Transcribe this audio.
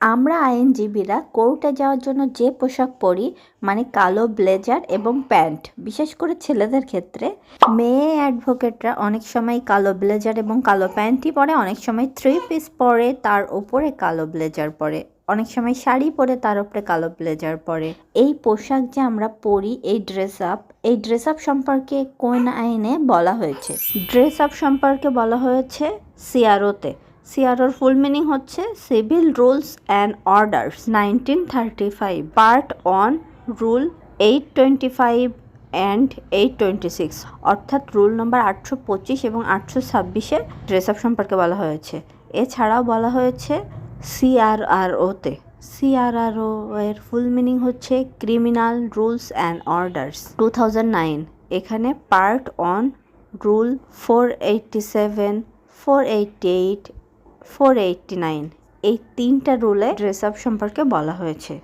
আমরা আইনজীবীরা কোর্টে যাওয়ার জন্য যে পোশাক পরি মানে কালো ব্লেজার এবং প্যান্ট, বিশেষ করে ছেলেদের ক্ষেত্রে, মেয়ে অ্যাডভোকেটরা অনেক সময় কালো ব্লেজার এবং কালো প্যান্টই পরে, অনেক সময় থ্রি পিস পরে, তার ওপরে কালো ব্লেজার পরে, অনেক সময় শাড়ি পরে তার উপরে কালো ব্লেজার পরে। এই পোশাক যে আমরা পরি, এই ড্রেস আপ এই ড্রেস আপ সম্পর্কে কোন আইনে বলা হয়েছে? ড্রেস আপ সম্পর্কে বলা হয়েছে সিআরওতে সিআরওর ফুল মিনিং হচ্ছে civil rules and orders, nineteen thirty five. Part on rule eight twenty five and eight twenty six. অর্থাৎ রুল নম্বর আটশো পঁচিশ এবং আটশো ছাব্বিশে ড্রেস আপ সম্পর্কে বলা হয়েছে। এছাড়াও বলা হয়েছে সিআরআরওতে। সিআরআরও এর ফুল মিনিং হচ্ছে criminal rules and orders. Two nine. এখানে part on rule four eighty seven, four eighty eight four eighty nine. এই তিনটা রুলে ড্রেস আপ সম্পর্কে বলা হয়েছে।